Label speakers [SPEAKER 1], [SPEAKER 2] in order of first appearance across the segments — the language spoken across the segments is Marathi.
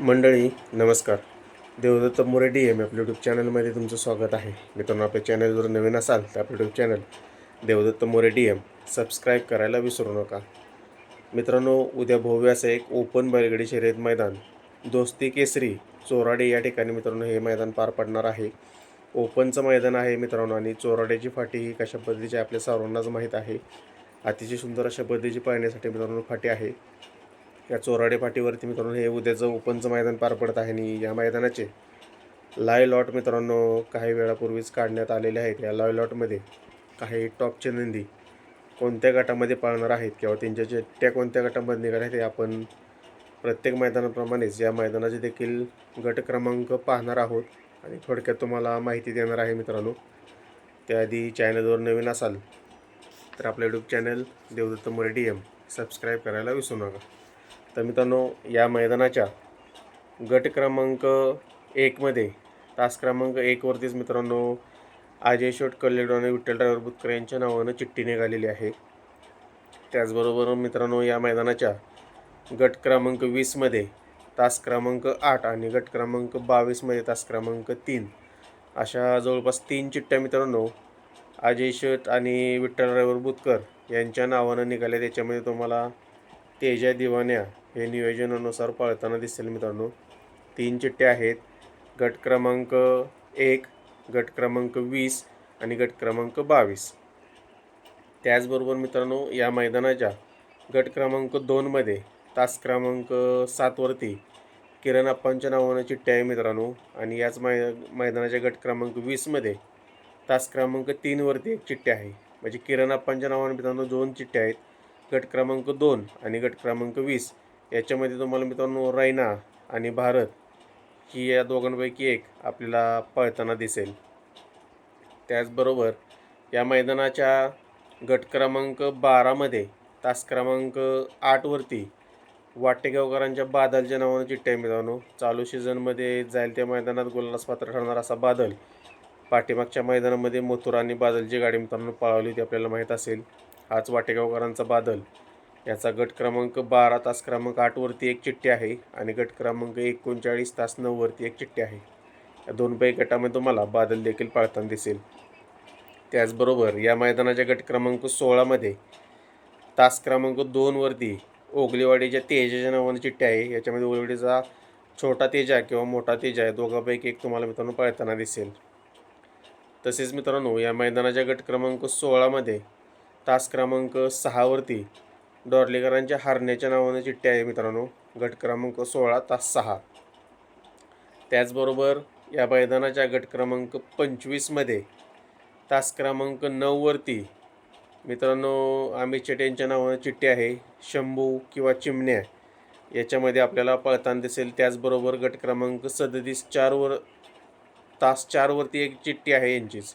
[SPEAKER 1] मंडळी नमस्कार. देवदत्त मोरे डी एम आपल्या यूट्यूब चॅनलमध्ये तुमचं स्वागत आहे. मित्रांनो आपल्या चॅनल जर नवीन असाल तर आपलं YouTube channel Devdatt More D M subscribe करायला विसरू नका. मित्रांनो उद्या भव्य असं एक ओपन बैलगाडी शर्यत मैदान दोस्ती केसरी चोराडे या ठिकाणी मित्रांनो हे मैदान पार पडणार आहे. ओपनचं मैदान आहे मित्रांनो आणि चोराड्याची फाटी ही कशा पद्धतीची आपल्या सर्वांनाच माहीत आहे. अतिशय सुंदर अशा पद्धतीची पाहण्यासाठी मित्रांनो फाटी आहे. या चोराडे पाठीवरती मित्रांनो हे उद्याचं ओपनचं मैदान पार पडत आहे आणि या मैदानाचे लाय लॉट मित्रांनो काही वेळापूर्वीच काढण्यात आलेले आहेत. या लाय लॉटमध्ये काही टॉपचे नंदी कोणत्या गटामध्ये पाळणार आहेत किंवा त्यांच्या चेट्ट्या कोणत्या गटामध्ये निघाल्या आहेत हे आपण प्रत्येक मैदानाप्रमाणेच या मैदानाचे देखील गट क्रमांक पाहणार आहोत. आणि थोडक्यात तुम्हाला माहिती देणार आहे मित्रांनो त्याआधी चॅनलवर नवीन असाल तर आपलं YouTube channel Devdatt More D M subscribe करायला विसरू नका. तर मित्रांनो या मैदानाच्या गट क्रमांक एकमध्ये तास क्रमांक एकवरतीच मित्रांनो अजय शेट कल्लेडो आणि विठ्ठल ड्रायव्हर बुतकर यांच्या नावानं चिठ्ठी निघालेली आहे. त्याचबरोबर मित्रांनो या मैदानाच्या गट क्रमांक वीसमध्ये तास क्रमांक आठ आणि गट क्रमांक बावीसमध्ये तास क्रमांक तीन अशा जवळपास तीन चिठ्ठ्या मित्रांनो अजय शेट आणि विठ्ठल ड्रायव्हर बुतकर यांच्या नावानं निघाल्या. त्याच्यामध्ये तुम्हाला तेजा दिवाण्या हे नियोजनानुसार पळताना दिसेल मित्रांनो. तीन चिठ्ठे आहेत. गट क्रमांक एक गट क्रमांक वीस आणि गट क्रमांक बावीस. त्याचबरोबर मित्रांनो या मैदानाच्या गट क्रमांक दोनमध्ये तास क्रमांक सातवरती किरण अप्पांच्या नावानं चिठ्ठी आहे मित्रांनो. आणि याच मै मैदानाच्या गट क्रमांक वीसमध्ये तास क्रमांक तीनवरती एक चिठ्ठी आहे. म्हणजे किरण अप्पांच्या नावानं मित्रांनो दोन चिठ्ठ्या आहेत. गट क्रमांक दोन आणि गट क्रमांक वीस. याच्यामध्ये तुम्हाला मित्रांनो रायना आणि भारत ही या दोघांपैकी एक आपल्याला पळताना दिसेल. त्याचबरोबर या मैदानाच्या गट क्रमांक बारामध्ये तास क्रमांक आठवरती वाटेगावकरांच्या बादलच्या नावानं चिठ्ठ्या मित्रांनो. चालू सीझनमध्ये जाईल त्या मैदानात गोललास पात्र ठरणार असा बादल. पाठीमागच्या मैदानामध्ये मथुरा आणि बादलची गाडी मित्रांनो पळवली होती आपल्याला माहीत असेल. हाच वाटेगावकरांचा बादल. याचा गट क्रमांक बारा तास क्रमांक आठवरती एक चिठ्ठी आहे आणि गट क्रमांक एकोणचाळीस तास नऊवरती एक चिठ्ठी आहे. या दोनपैकी गटामध्ये तुम्हाला बादल देखील पाळताना दिसेल. त्याचबरोबर या मैदानाच्या गट क्रमांक सोळामध्ये तास क्रमांक दोनवरती ओगलेवाडीच्या तेजाच्या नावाने चिठ्ठी आहे. याच्यामध्ये ओगलेवाडीचा छोटा तेजा किंवा मोठा तेजा आहे दोघांपैकी एक तुम्हाला मित्रांनो पाळताना दिसेल. तसेच मित्रांनो या मैदानाच्या गट क्रमांक सोळामध्ये तास क्रमांक सहावरती डॉर्लेकरांच्या हारण्याच्या नावानं चिठ्ठी आहे मित्रांनो. गट क्रमांक सोळा तास सहा. त्याचबरोबर या मैदानाच्या गट क्रमांक पंचवीसमध्ये तास क्रमांक नऊवरती मित्रांनो आम्ही शेट यांच्या नावानं चिठ्ठी आहे. शंभू किंवा चिमण्या याच्यामध्ये आपल्याला पळताना दिसेल. त्याचबरोबर गट क्रमांक सदतीस चारवर तास चारवरती एक चिठ्ठी आहे यांचीच.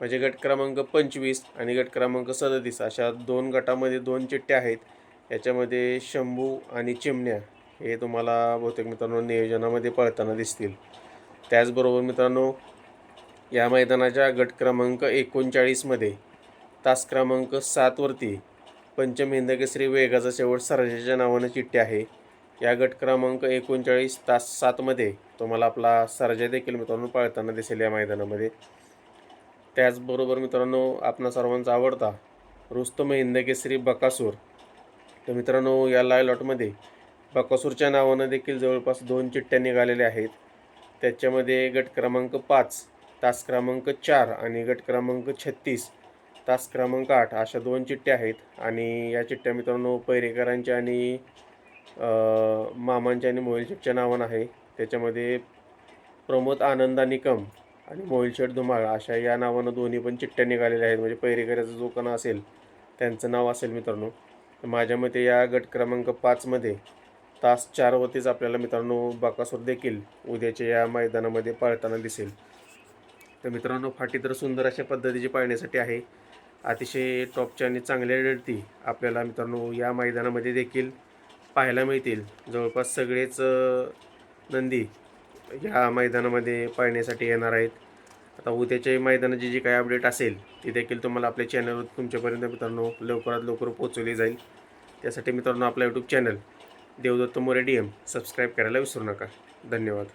[SPEAKER 1] म्हणजे गट क्रमांक पंचवीस आणि गट क्रमांक सदतीस अशा दोन गटामध्ये दोन चिठ्ठ्या आहेत. याच्यामध्ये शंभू आणि चिमण्या हे तुम्हाला बहुतेक मित्रांनो नियोजनामध्ये पळताना दिसतील. त्याचबरोबर मित्रांनो या मैदानाच्या गट क्रमांक एकोणचाळीसमध्ये तास क्रमांक सातवरती पंचम हिंदकेसरी वेगाचा शेवट सरजाच्या नावानं चिठ्ठी आहे. या गट क्रमांक एकोणचाळीस तास सातमध्ये तुम्हाला आपला सरजा देखील मित्रांनो पळताना दिसेल या मैदानामध्ये. त्याचबरोबर मित्रांनो आपणा सर्वांचा आवडता रुस्तम हिंद केसरी बकासूर. तर मित्रांनो या लाय लॉटमध्ये बकासूरच्या नावानं देखील जवळपास दोन चिठ्ठ्या निघालेल्या आहेत. त्याच्यामध्ये गट क्रमांक पाच तास क्रमांक चार आणि गट क्रमांक छत्तीस तास क्रमांक आठ अशा दोन चिठ्ठ्या आहेत. आणि या चिठ्ठ्या मित्रांनो पैरेकरांच्या आणि मामांच्या आणि मोहिलशेटच्या नावानं आहे. त्याच्यामध्ये प्रमोद आनंदा निकम आणि मोहिलशेठ धुमाळ अशा या नावानं दोन्ही पण चिठ्ठ्या निघालेल्या आहेत. म्हणजे पैरेकराचा जो कणा असेल त्यांचं नाव असेल मित्रांनो. तर माझ्या मते या गट क्रमांक पाचमध्ये तास चारवरतीच आपल्याला मित्रांनो बाकासूर देखील उद्याच्या या मैदानामध्ये पाळताना दिसेल. तर मित्रांनो फाटी तर सुंदर अशा पद्धतीची पाळण्यासाठी आहे. अतिशय टॉपच्या आणि चांगल्या लढती आपल्याला मित्रांनो या मैदानामध्ये देखील पाहायला मिळतील. जवळपास सगळेच नंदी या मैदानामध्ये पाहण्यासाठी येणार आहेत. आता उद्याच्या मैदानाची जी काही अपडेट असेल ती देखील तुम्हाला आपल्या चॅनलवर तुमच्यापर्यंत मित्रांनो लवकरात लवकर पोहोचवली जाईल. त्यासाठी मित्रांनो आपला YouTube channel Devdatt More D M subscribe करायला विसरू नका. धन्यवाद.